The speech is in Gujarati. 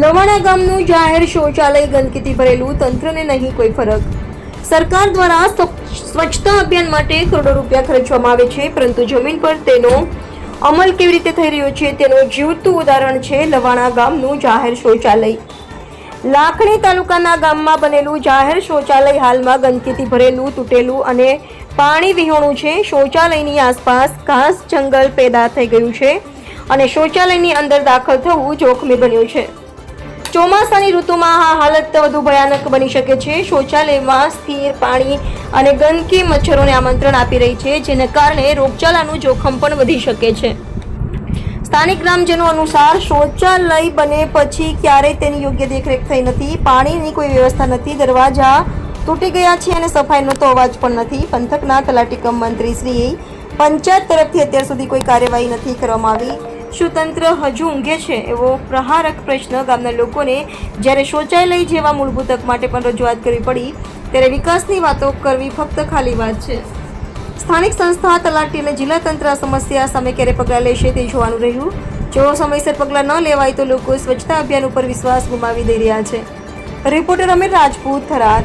લવાણા ગામનું જાહેર શૌચાલય ગંદકીથી ભરેલું તંત્રને નહીં કોઈ ફરક. સરકાર દ્વારા સ્વચ્છતા અભિયાન માટે કરોડો રૂપિયા ખર્ચવામાં આવે છે, પરંતુ જમીન પર તેનો અમલ કેવી રીતે થઈ રહ્યો છે તેનું જીવતું ઉદાહરણ છે લવાણા ગામનું જાહેર શૌચાલય. લાખણી તાલુકાના ગામમાં બનેલું જાહેર શૌચાલય હાલમાં ગંદકીથી ભરેલું, તૂટેલું અને પાણી વિહોણું છે. શૌચાલયની આસપાસ ઘાસ જંગલ પેદા થઈ ગયું છે અને શૌચાલયની અંદર દાખલ થવું જોખમી બન્યું છે. ચોમાસાની ઋતુમાં આ હાલત વધુ ભયાનક બની શકે છે. શૌચાલયમાં સ્થિર પાણી અને ગંદકી મચ્છરોને આમંત્રણ આપી રહી છે, જેને કારણે રોગચાળાનું જોખમ પણ વધી શકે છે. સ્થાનિક ગ્રામજનો અનુસાર શૌચાલય બને પછી ક્યારેય તેની યોગ્ય દેખરેખ થઈ નથી. પાણીની કોઈ વ્યવસ્થા નથી. દરવાજા તૂટી ગયા છે અને સફાઈનો તો અવાજ પણ નથી. પંથકના તલાટી કમ મંત્રીશ્રીએ પંચાયત તરફથી અત્યાર સુધી કોઈ કાર્યવાહી નથી કરવામાં આવી. શું તંત્ર હજુ ઊંઘે છે એવો પ્રહારક પ્રશ્ન ગામના લોકોને જ્યારે શૌચાલય જેવા મૂળભૂત હક માટે પણ રજૂઆત કરવી પડી, ત્યારે વિકાસની વાતો કરવી ફક્ત ખાલી વાત છે. સ્થાનિક સંસ્થા, તલાટી અને જિલ્લા તંત્ર સમસ્યા સામે ક્યારે પગલાં લેશે તે જોવાનું રહ્યું. જો સમયસર પગલાં ન લેવાય તો લોકો સ્વચ્છતા અભિયાન ઉપર વિશ્વાસ ગુમાવી દઈ રહ્યા છે. રિપોર્ટર અમીર રાજપૂત, થરાદ.